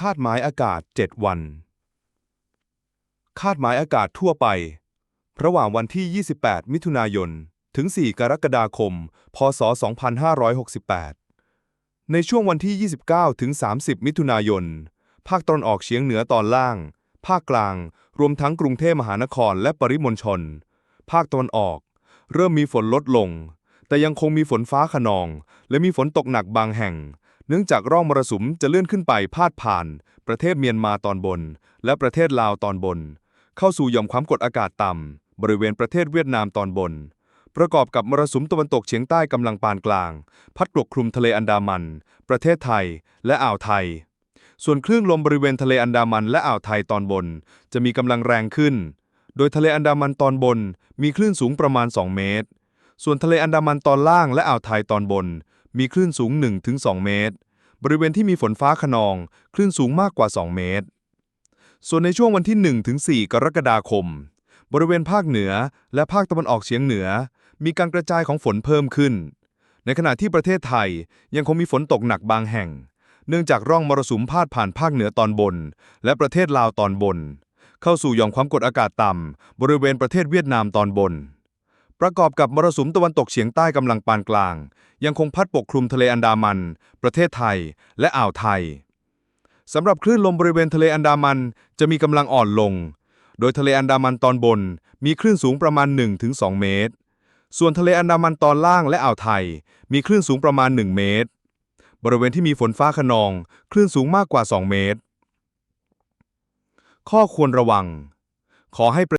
คาดหมายอากาศ 7 วัน คาดหมายอากาศทั่วไป ระหว่างวันที่ 28 มิถุนายน ถึง 4 กรกฎาคม พศ 2568 ในช่วงวันที่ 29 ถึง 30 มิถุนายน ภาคตอนออกเฉียงเหนือตอนล่าง ภาคกลาง รวมทั้งกรุงเทพมหานครและปริมณฑล ภาคตะวันออก เริ่มมีฝนลดลง แต่ยังคงมีฝนฟ้าขนอง และมีฝนตกหนักบางแห่ง เนื่องจากร่องมรสุมจะเลื่อนขึ้นไปพาดผ่าน ประเทศเมียนมาตอนบน และประเทศลาวตอนบน เข้าสู่หย่อมความกดอากาศต่ำ บริเวณประเทศเวียดนามตอนบน ประกอบกับมรสุมตะวันตกเฉียงใต้กำลังปานกลาง พัดปกคลุมทะเลอันดามัน ประเทศไทย และอ่าวไทย ส่วนคลื่นลมบริเวณทะเลอันดามันและอ่าวไทยตอนบน จะมีกำลังแรงขึ้น โดยทะเลอันดามันตอนบนมีคลื่นสูงประมาณ 2 เมตร ส่วนทะเลอันดามันตอนล่างและอ่าวไทยตอนบน มีคลื่นสูง 1-2 เมตร บริเวณที่มีฝนฟ้าขนอง คลื่นสูงมากกว่า 2 เมตร ส่วนในช่วงวันที่ 1-4 กรกฎาคม บริเวณภาคเหนือและภาคตะวันออกเฉียงเหนือ มีการกระจายของฝนเพิ่มขึ้น ในขณะที่ประเทศไทยยังคงมีฝนตกหนักบางแห่ง เนื่องจากร่องมรสุมพาดผ่านภาคเหนือตอนบน และประเทศลาวตอนบน เข้าสู่หย่อมความกดอากาศต่ำบริเวณประเทศเวียดนามตอนบน ประกอบกับมรสุมตะวันตกเฉียงใต้กำลังปานกลาง ยังคงพัดปกคลุมทะเลอันดามัน ประเทศไทย และอ่าวไทยสำหรับคลื่นลมบริเวณทะเลอันดามันจะมีกำลังอ่อนลง โดยทะเลอันดามันตอนบนมีคลื่นสูงประมาณ 1-2 เมตร ส่วนทะเลอันดามันตอนล่างและอ่าวไทย มีคลื่นสูงประมาณ 1 เมตร บริเวณที่มีฝนฟ้าขนอง คลื่นสูงมากกว่า 2 เมตร ข้อควรระวัง ขอให้